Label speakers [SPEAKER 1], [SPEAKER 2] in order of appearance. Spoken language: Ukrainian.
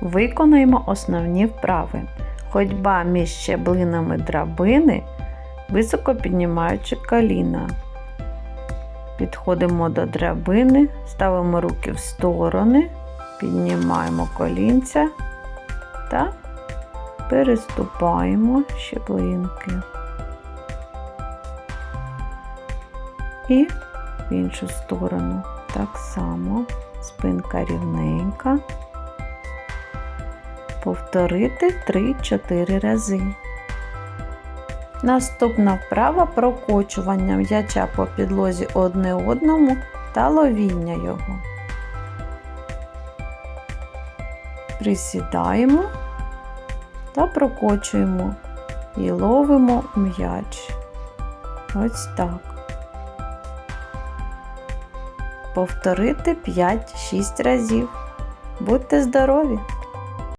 [SPEAKER 1] Виконаємо основні вправи. Ходьба між щеблинами драбини, високо піднімаючи коліна. Підходимо до драбини, ставимо руки в сторони, піднімаємо колінця та переступаємо щеблинки. І в іншу сторону так само, спинка рівненька. Повторити 3-4 рази. Наступна вправа прокочування м'яча по підлозі одне одному та ловіння його. Присідаємо та прокочуємо і ловимо м'яч. Ось так. Повторити 5-6 разів. Будьте здорові!